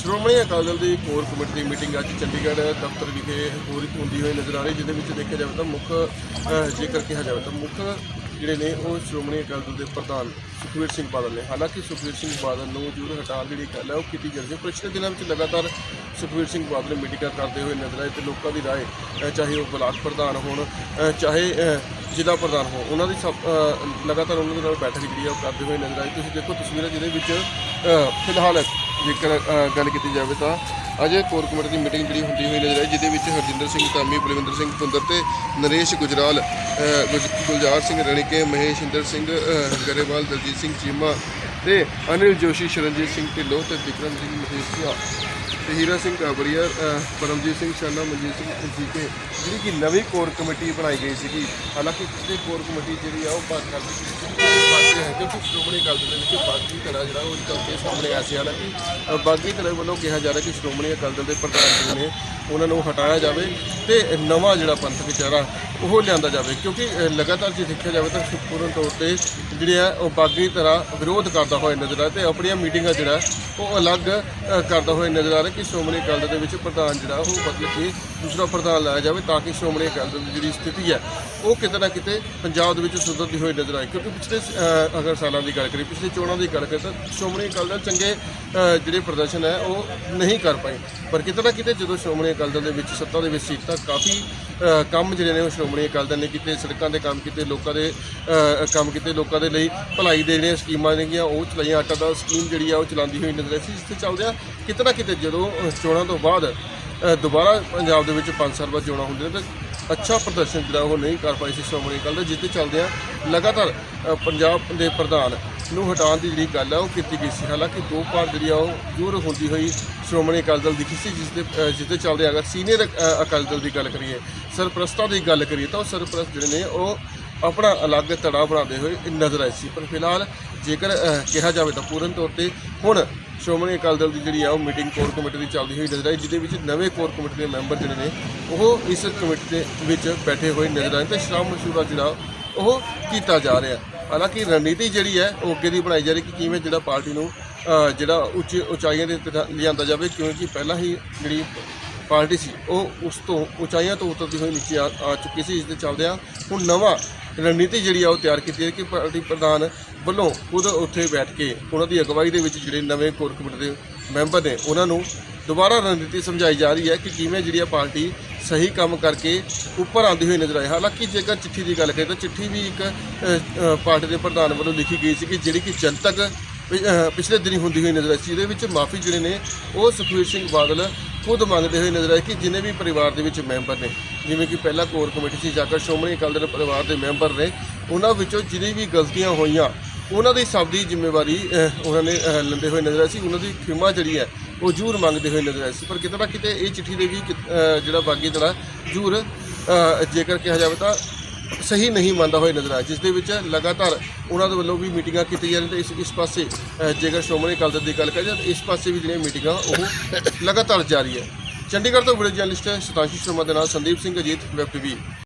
ਸ਼੍ਰੋਮਣੀ ਅਕਾਲੀ ਦਲ ਦੀ core committee ਦੀ meeting ਅੱਜ ਚੰਡੀਗੜ੍ਹ ਦਫ਼ਤਰ ਵਿਖੇ ਹੋਰੀ ਹੁੰਦੀ ਹੋਈ ਨਜ਼ਰ ਆ ਰਹੀ, ਜਿਹਦੇ ਵਿੱਚ ਦੇਖਿਆ ਜਾਵੇ ਤਾਂ ਮੁੱਖ ਜੇਕਰ ਕਿਹਾ ਜਾਵੇ ਤਾਂ ਮੁੱਖ ਜਿਹੜੇ ਨੇ ਉਹ ਸ਼੍ਰੋਮਣੀ ਅਕਾਲੀ ਦਲ ਦੇ ਪ੍ਰਧਾਨ ਸੁਖਵੀਰ ਸਿੰਘ ਬਾਦਲ ਨੇ। ਹਾਲਾਂਕਿ ਸੁਖਵੀਰ ਸਿੰਘ ਬਾਦਲ ਨੂੰ ਜੂਰ ਹਟਾਉਣ ਦੀ ਜਿਹੜੀ ਗੱਲ ਹੈ ਉਹ ਕੀਤੀ ਜਾ ਰਹੀ ਹੈ। ਪਿਛਲੇ ਦਿਨਾਂ ਵਿੱਚ ਲਗਾਤਾਰ ਸੁਖਵੀਰ ਸਿੰਘ ਬਾਦਲ ਮੀਟਿੰਗਾਂ ਕਰਦੇ ਹੋਏ ਨਜ਼ਰ ਆਏ ਤੇ ਲੋਕਾਂ ਦੀ ਰਾਏ ਚਾਹੇ ਉਹ ਬਲਾਕ ਪ੍ਰਧਾਨ ਹੋਣ ਚਾਹੇ ਜ਼ਿਲ੍ਹਾ ਪ੍ਰਧਾਨ ਹੋ ਉਹਨਾਂ ਦੀ ਸਭ ਅਹ, ਲਗਾਤਾਰ ਉਹਨਾਂ ਦੇ ਨਾਲ ਬੈਠਕ ਜਿਹੜੀ ਆ ਉਹ ਕਰਦੇ ਹੋਏ ਨਜ਼ਰ ਆਈ। ਤੁਸੀਂ ਦੇਖੋ ਤਸਵੀਰਾਂ ਜਿਹਦੇ ਵਿੱਚ ਅਹ, ਫਿਲਹਾਲ ਜੇਕਰ ਅਹ, ਗੱਲ ਕੀਤੀ ਜਾਵੇ ਤਾਂ ਅਜੇ ਕੋਰ ਕਮੇਟੀ ਦੀ ਮੀਟਿੰਗ ਜਿਹੜੀ ਹੁੰਦੀ ਹੋਈ ਨਜ਼ਰ ਆਈ ਜਿਹਦੇ ਵਿੱਚ ਹਰਜਿੰਦਰ ਸਿੰਘ ਧਾਮੀ ਬਲਵਿੰਦਰ ਸਿੰਘ ਪੁੰਦਰ ਤੇ ਨਰੇਸ਼ ਗੁਜਰਾਲ ਅਹ, ਗੁਜ- ਗੁਲਜ਼ਾਰ ਸਿੰਘ ਰਣੀਕੇ ਮਹੇਸ਼ਿੰਦਰ ਸਿੰਘ ਅਹ, ਗਰੇਵਾਲ ਦਲਜੀਤ ਸਿੰਘ ਚੀਮਾ ਤੇ ਅਨਿਲ ਜੋਸ਼ੀ ਸ਼ਰਨਜੀਤ ਸਿੰਘ ਢਿੱਲੋਂ ਤੇ ਵਿਕਰਮ ਸਿੰਘ ਮਹੇਸ਼ੀਆ। ਤੇ ਹੀਰਾ ਸਿੰਘ ਕਾਬਰੀਆ ਪਰਮਜੀਤ ਸਿੰਘ ਸ਼ਰਮਾ ਮਨਜੀਤ ਸਿੰਘ ਜੀਕੇ ਜਿਹੜੀ ਕਿ ਨਵੀਂ ਕੋਰ ਕਮੇਟੀ ਬਣਾਈ ਗਈ ਸੀਗੀ। ਹਾਲਾਂਕਿ ਪਿਛਲੀ ਕੋਰ ਕਮੇਟੀ ਜਿਹੜੀ ਆ ਉਹ ਬਾਤ ਕਰਦੀ ਸੀ। ਹੈ ਕਿਉਂਕਿ ਸ਼੍ਰੋਮਣੀ ਅਕਾਲੀ ਦਲ ਦੇ ਵਿੱਚ ਬਾਗੀ ਧੜਾ ਜਿਹੜਾ ਉਹ ਨਿਕਲ ਕੇ ਸਾਹਮਣੇ ਆਇਆ ਸੀ। ਹਾਲਾਂਕਿ ਅ, ਬਾਗੀ ਧੜੇ ਵੱਲੋਂ ਕਿਹਾ ਜਾ ਰਿਹਾ ਕਿ ਸ਼੍ਰੋਮਣੀ ਅਕਾਲੀ ਦਲ ਦੇ ਪ੍ਰਧਾਨ ਜਿਹੜੇ ਨੇ ਉਹਨਾਂ ਨੂੰ ਹਟਾਇਆ ਜਾਵੇ ਤੇ ਨਵਾਂ ਜਿਹੜਾ ਪੰਥ ਵਿਚਾਰਾ ਉਹ ਲਿਆਂਦਾ ਜਾਵੇ, ਕਿਉਂਕਿ ਲਗਾਤਾਰ ਜੇ ਦੇਖਿਆ ਜਾਵੇ ਤਾਂ ਪੂਰਨ ਤੌਰ ਤੇ ਜਿਹੜੇ ਆ, ਉਹ ਬਾਗੀ ਤਰ੍ਹਾਂ ਵਿਰੋਧ ਕਰਦਾ ਹੋਇਆ ਨਜ਼ਰ ਆ ਤੇ ਆਪਣੀਆਂ ਮੀਟਿੰਗਾਂ ਜਿਹੜਾ, ਉਹ ਅਲੱਗ ਕਰਦਾ ਹੋਇਆ ਨਜ਼ਰ ਆ ਰਿਹਾ ਕਿ ਸ਼੍ਰੋਮਣੀ ਅਕਾਲੀ ਦਲ ਦੇ ਵਿੱਚ ਪ੍ਰਧਾਨ ਜਿਹੜਾ, ਉਹ ਬਦਲ ਕੇ ਦੂਸਰਾ ਪ੍ਰਧਾਨ ਲਾਇਆ ਜਾਵੇ ਤਾਂ ਕਿ ਸ਼੍ਰੋਮਣੀ ਅਕਾਲੀ ਦਲ ਦੀ ਜਿਹੜੀ ਸਥਿਤੀ ਹੈ, ਉਹ ਕਿਤੇ ਨਾ ਕਿਤੇ ਪੰਜਾਬ ਦੇ ਵਿੱਚ ਸੁਧਰਦੀ ਹੋਈ ਨਜ਼ਰ ਆਏ। ਕਿਉਂਕਿ ਪਿਛਲੇ ਅਗਰ ਸਾਲਾਂ ਦੀ ਗੱਲ ਕਰੀਏ, ਪਿਛਲੇ ਚੋਣਾਂ ਦੀ ਗੱਲ ਕਰੀਏ ਤਾਂ ਸ਼੍ਰੋਮਣੀ ਅਕਾਲੀ ਦਲ ਚੰਗੇ ਜਿਹੜੇ ਪ੍ਰਦਰਸ਼ਨ ਹੈ, ਉਹ ਨਹੀਂ ਕਰ ਪਾਏ। ਪਰ ਕਿਤੇ ਨਾ ਕਿਤੇ ਜਦੋਂ ਸ਼੍ਰੋਮਣੀ ਅਕਾਲੀ ਦਲ ਦੇ ਵਿੱਚ ਸੱਤਾ ਦੇ ਵਿੱਚ ਸੀ, ਤਾਂ ਕਾਫੀ ਕੰਮ ਜਿਹੜੇ ਨੇ ਉਹ ਸ਼੍ਰੋਮਣੀ ਅਕਾਲੀ ਦਲ ਨੇ ਕੀਤੇ, ਸੜਕਾਂ ਦੇ ਕੰਮ ਕੀਤੇ, ਲੋਕਾਂ ਦੇ ਕੰਮ ਕੀਤੇ, ਲੋਕਾਂ ਦੇ ਲਈ ਭਲਾਈ ਦੇ ਜਿਹੜੀਆਂ ਸਕੀਮਾਂ ਨੇਗੀਆਂ, ਉਹ ਚਲਾਈਆਂ। ਆਟਾ ਦਾ ਸਕੀਮ ਜਿਹੜੀ ਆ, ਉਹ ਚਲਾਉਂਦੀ ਹੋਈ ਨਜ਼ਰ ਆਈ ਸੀ ਜਿਸ ਤੇ ਚੱਲਦਿਆਂ ਕਿਤੇ ਨਾ ਕਿਤੇ ਜਦੋਂ ਚੋਣਾਂ ਤੋਂ ਬਾਅਦ ਦੁਬਾਰਾ ਪੰਜਾਬ ਦੇ ਵਿੱਚ 5 ਸਾਲ ਬਾਅਦ ਚੋਣਾਂ ਹੁੰਦੀਆਂ ਨੇ, ਤਾਂ ਅੱਛਾ ਪ੍ਰਦਰਸ਼ਨ ਜਿਹੜਾ ਉਹ ਨਹੀਂ ਕਰ ਪਾਈ ਸੀ ਸ਼੍ਰੋਮਣੀ ਅਕਾਲੀ ਦਲ ਜਿਸ ਤੇ ਚੱਲਦਿਆਂ ਲਗਾਤਾਰ ਪੰਜਾਬ ਦੇ ਪ੍ਰਧਾਨ। ਨੂੰ ਹਟਾਉਣ ਦੀ ਜਿਹੜੀ ਗੱਲ ਆ ਉਹ ਕੀਤੀ ਗਈ ਸੀ। ਹਾਲਾਂਕਿ ਦੋ ਪਾਰ ਜਿਹੜੀ ਆ ਉਹ ਜ਼ੋਰ ਹੁੰਦੀ ਹੋਈ ਸ਼੍ਰੋਮਣੀ ਅਕਾਲੀ ਦਲ ਦਿਖੀ ਸੀ ਜਿਸ ਦੇ ਅ, ਜਿਸ ਦੇ ਚੱਲਦੇ ਅਗਰ ਸੀਨੀਅਰ ਅਕਾਲੀ ਦਲ ਦੀ ਗੱਲ ਕਰੀਏ ਸਰਪ੍ਰਸਤਾਂ ਦੀ ਗੱਲ ਕਰੀਏ ਤਾਂ ਉਹ ਸਰਪ੍ਰਸਤ ਜਿਹੜੇ ਨੇ ਉਹ ਆਪਣਾ ਅਲੱਗ ਧੜਾ ਬਣਾਉਂਦੇ ਹੋਏ ਨਜ਼ਰ ਆਏ ਸੀ। ਪਰ ਫਿਲਹਾਲ ਜੇਕਰ ਕਿਹਾ ਜਾਵੇ ਤਾਂ ਪੂਰਨ ਤੌਰ ਤੇ ਹੁਣ ਸ਼੍ਰੋਮਣੀ ਅਕਾਲੀ ਦਲ ਦੀ ਜਿਹੜੀ ਆ ਉਹ ਮੀਟਿੰਗ ਕੋਰ ਕਮੇਟੀ ਦੀ ਚੱਲਦੀ ਹੋਈ ਨਜ਼ਰ ਆਈ ਜਿਹਦੇ ਵਿੱਚ ਨਵੇਂ ਕੋਰ ਕਮੇਟੀ ਦੇ ਮੈਂਬਰ ਜਿਹੜੇ ਨੇ ਉਹ ਇਸ ਕਮੇਟੀ ਦੇ ਵਿੱਚ ਬੈਠੇ ਹੋਏ ਨਜ਼ਰ ਆਏ। ਤੇ ਸ਼੍ਰਮ ਮਸ਼ੂਰਾ ਜਿਹੜਾ ਉਹ ਕੀਤਾ ਜਾ ਰਿਹਾ। ਹਾਲਾਂਕਿ ਰਣਨੀਤੀ ਜਿਹੜੀ ਹੈ, ਉਹ ਅੱਗੇ ਦੀ ਬਣਾਈ ਜਾ ਰਹੀ ਕਿ ਕਿਵੇਂ ਜਿਹੜਾ ਪਾਰਟੀ ਨੂੰ ਜਿਹੜਾ ਉੱਚ ਉਚਾਈਆਂ ਦੇ ਲਿਆਂਦਾ ਜਾਵੇ, ਕਿਉਂਕਿ ਪਹਿਲਾਂ ਹੀ ਜਿਹੜੀ ਪਾਰਟੀ ਸੀ, ਉਹ ਉਸ ਤੋਂ ਉਚਾਈਆਂ ਤੋਂ ਉਤਰਦੀ ਹੋਈ ਨੀਚੇ ਆ ਆ ਚੁੱਕੀ ਸੀ। ਇਸ ਦੇ ਚੱਲਦਿਆਂ ਹੁਣ ਨਵਾਂ ਰਣਨੀਤੀ ਜਿਹੜੀ ਆ, ਉਹ ਤਿਆਰ ਕੀਤੀ ਹੈ ਕਿ ਪਾਰਟੀ ਪ੍ਰਧਾਨ ਵੱਲੋਂ ਖੁਦ ਉੱਥੇ ਬੈਠ ਕੇ ਉਹਨਾਂ ਦੀ ਅਗਵਾਈ ਦੇ ਵਿੱਚ ਜਿਹੜੇ ਨਵੇਂ ਕੋਰ ਕਮੇਟੀ ਦੇ ਮੈਂਬਰ ਨੇ, ਉਹਨਾਂ ਨੂੰ ਦੁਬਾਰਾ ਰਣਨੀਤੀ ਸਮਝਾਈ ਜਾ ਰਹੀ ਹੈ ਕਿ ਕਿਵੇਂ ਜਿਹੜੀ ਆ ਪਾਰਟੀ ਸਹੀ ਕੰਮ ਕਰਕੇ ਉੱਪਰ ਆਉਂਦੀ ਹੋਈ ਨਜ਼ਰ ਆਏ ਹਾਲਾਂਕਿ ਜੇਕਰ ਚਿੱਠੀ ਦੀ ਗੱਲ ਕਰੀਏ ਤਾਂ ਚਿੱਠੀ ਵੀ ਇੱਕ ਪਾਰਟੀ ਦੇ ਪ੍ਰਧਾਨ ਵੱਲੋਂ ਲਿਖੀ ਗਈ ਸੀ ਕਿ ਜਿਹੜੀ ਕਿ ਜਨਤਕ ਪਿਛਲੇ ਦਿਨੀ ਹੁੰਦੀ ਹੋਈ ਨਜ਼ਰ ਆਈ ਸੀ। ਇਹਦੇ ਵਿੱਚ ਮਾਫੀ ਜਿਹੜੇ ਨੇ, ਉਹ ਸੁਖਵੀਰ ਸਿੰਘ ਬਾਦਲ ਖੁਦ ਮੰਗਦੇ ਹੋਏ ਨਜ਼ਰ ਆਏ ਕਿ ਜਿਨੇ ਵੀ ਪਰਿਵਾਰ ਦੇ ਵਿੱਚ ਮੈਂਬਰ ਨੇ, ਜਿਵੇਂ ਕਿ ਪਹਿਲਾਂ ਕੋਰ ਕਮੇਟੀ ਸੀ ਜਾਕਰ ਸ਼੍ਰੋਮਣੀ ਅਕਾਲੀ ਦਲ ਪਰਿਵਾਰ ਦੇ ਮੈਂਬਰ ਨੇ, ਉਹਨਾਂ ਵਿੱਚੋਂ ਜਿਹੜੀ ਵੀ ਗਲਤੀਆਂ ਹੋਈਆਂ ਉਹਨਾਂ ਦੀ ਸਭ ਦੀ ਜ਼ਿੰਮੇਵਾਰੀ ਉਹਨਾਂ ਨੇ ਲੈਂਦੇ ਹੋਏ ਨਜ਼ਰ ਆਏ ਸੀ। ਉਹਨਾਂ ਦੀ ਖਿਮਾ ਜਿਹੜੀ ਹੈ, ਉਹ ਜ਼ਰੂਰ ਮੰਗਦੇ ਹੋਏ ਨਜ਼ਰ ਆਏ ਸੀ। ਪਰ ਕਿਤੇ ਨਾ ਕਿਤੇ ਇਹ ਚਿੱਠੀ ਦੇ ਵੀ ਕਿ- ਜਿਹੜਾ ਬਾਗੀ ਜਿਹੜਾ ਜ਼ਰੂਰ ਜੇਕਰ ਕਿਹਾ ਜਾਵੇ ਤਾਂ ਸਹੀ ਨਹੀਂ ਮੰਨਦਾ ਹੋਇਆ ਨਜ਼ਰ ਆਇਆ। ਜਿਸ ਦੇ ਵਿੱਚ ਲਗਾਤਾਰ ਉਹਨਾਂ ਦੇ ਵੱਲੋਂ ਵੀ ਮੀਟਿੰਗਾਂ ਕੀਤੀਆਂ ਜਾਂਦੀਆਂ ਤੇ ਇਸ ਇਸ ਪਾਸੇ ਜੇਕਰ ਸ਼੍ਰੋਮਣੀ ਅਕਾਲੀ ਦਲ ਦੀ ਗੱਲ ਕਰੀਏ ਤਾਂ ਇਸ ਪਾਸੇ ਵੀ ਜਿਹੜੀਆਂ ਮੀਟਿੰਗਾਂ, ਉਹ ਲਗਾਤਾਰ ਜਾਰੀ ਹੈ। ਚੰਡੀਗੜ੍ਹ ਤੋਂ ਵੀਡੀਓ ਜਰਨਲਿਸਟ ਸ਼ਤਾਂਸ਼ੀ ਸ਼ਰਮਾ ਦੇ ਨਾਲ ਸੰਦੀਪ ਸਿੰਘ ਅਜੀਤ ਵੈਬ ਟੀਵੀ